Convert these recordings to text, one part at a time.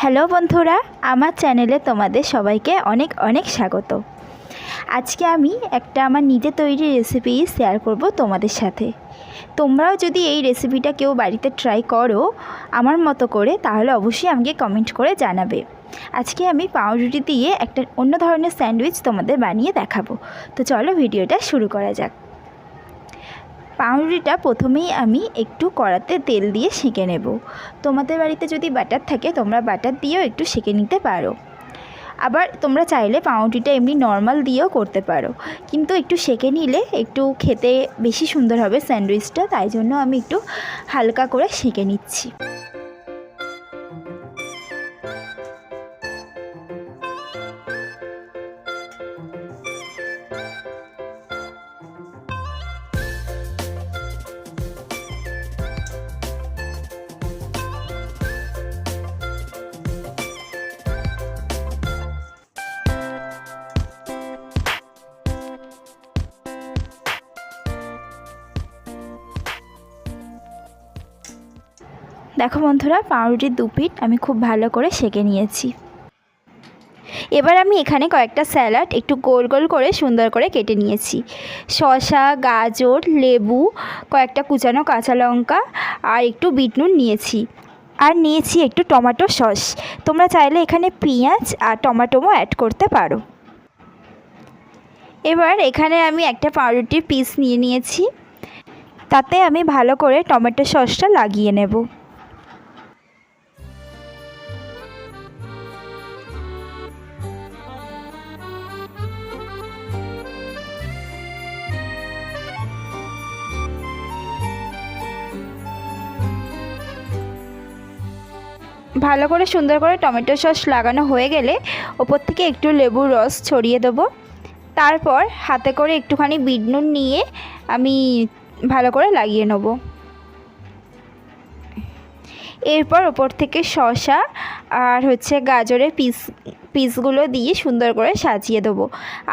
Hello বন্ধুরা, আমার চ্যানেলে তোমাদের সবাইকে অনেক অনেক স্বাগত। আজকে আমি একটা আমার নিজে তৈরি রেসিপি শেয়ার করব তোমাদের সাথে। তোমরাও যদি এই রেসিপিটা কেউ বাড়িতে ট্রাই করো আমার মতো করে, তাহলে অবশ্যই আমাকে কমেন্ট করে জানাবে। আজকে আমি পাউরুটি দিয়ে একটা অন্য ধরনের স্যান্ডউইচ তোমাদের বানিয়ে দেখাবো। তো চলো ভিডিওটা শুরু করা যাক। পাউরুটিটা প্রথমেই আমি একটু কড়াতে তেল দিয়ে সেঁকে নেব। তোমাদের বাড়িতে যদি বাটার থাকে, তোমরা বাটার দিয়েও একটু সেঁকে নিতে পারো। আবার তোমরা চাইলে পাউরুটিটা এমনি নর্মাল দিয়েও করতে পারো। কিন্তু একটু সেঁকে নিলে একটু খেতে বেশি সুন্দর হবে স্যান্ডউইচটা, তাই জন্য আমি একটু হালকা করে সেঁকে নিচ্ছি। দেখো বন্ধুরা পাউরুটির দু পিঠ আমি খুব ভালো করে সেঁকে নিয়েছি। এবার আমি এখানে কয়েকটা স্যালাড একটু গোল গোল করে সুন্দর করে কেটে নিয়েছি। শসা, গাজর, লেবু, কয়েকটা কুচানো কাঁচা লঙ্কা আর একটু বিট নুন নিয়েছি। আর নিয়েছি একটু টমেটো সস। তোমরা চাইলে এখানে পেঁয়াজ আর টমেটোও অ্যাড করতে পারো। এবার এখানে আমি একটা পাউরুটির পিস নিয়ে নিয়েছি। তাতে আমি ভালো করে টমেটো সসটা লাগিয়ে নেব। ভালো করে সুন্দর করে টমেটো সস লাগানো হয়ে গেলে ওপর থেকে একটু লেবুর রস ছড়িয়ে দেবো। তারপর হাতে করে একটুখানি বিট নুন নিয়ে আমি ভালো করে লাগিয়ে নেব। এরপর ওপর থেকে শসা আর হচ্ছে গাজরের পিস, পিসগুলো দিয়ে সুন্দর করে সাজিয়ে দেবো।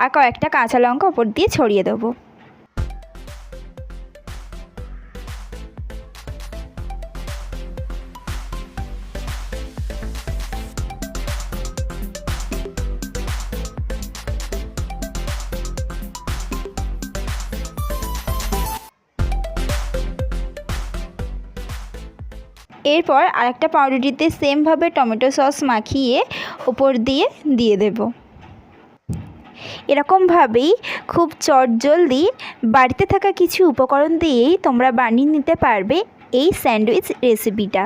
আর কয়েকটা কাঁচা লঙ্কা ওপর দিয়ে ছড়িয়ে দেবো। এরপর আরেকটা পাউরুটিতে সেমভাবে টমেটো সস মাখিয়ে ওপর দিয়ে দিয়ে দেব। এরকমভাবেই খুব চটজলদি বাড়িতে থাকা কিছু উপকরণ দিয়েই তোমরা বানিয়ে নিতে পারবে এই স্যান্ডউইচ রেসিপিটা।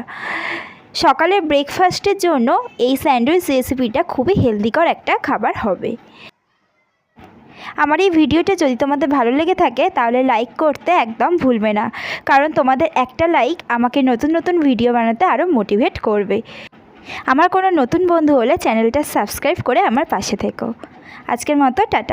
সকালে ব্রেকফাস্টের জন্য এই স্যান্ডউইচ রেসিপিটা খুবই হেলদিকর একটা খাবার হবে। আমার এই ভিডিওটা যদি তোমাদের ভালো লেগে থাকে, তাহলে লাইক করতে একদম ভুলবে না। কারণ তোমাদের একটা লাইক আমাকে নতুন নতুন ভিডিও বানাতে আরও মোটিভেট করবে। আমার কোনো নতুন বন্ধু হলে চ্যানেলটা সাবস্ক্রাইব করে আমার পাশে থেকো। আজকের মতো, টাটা।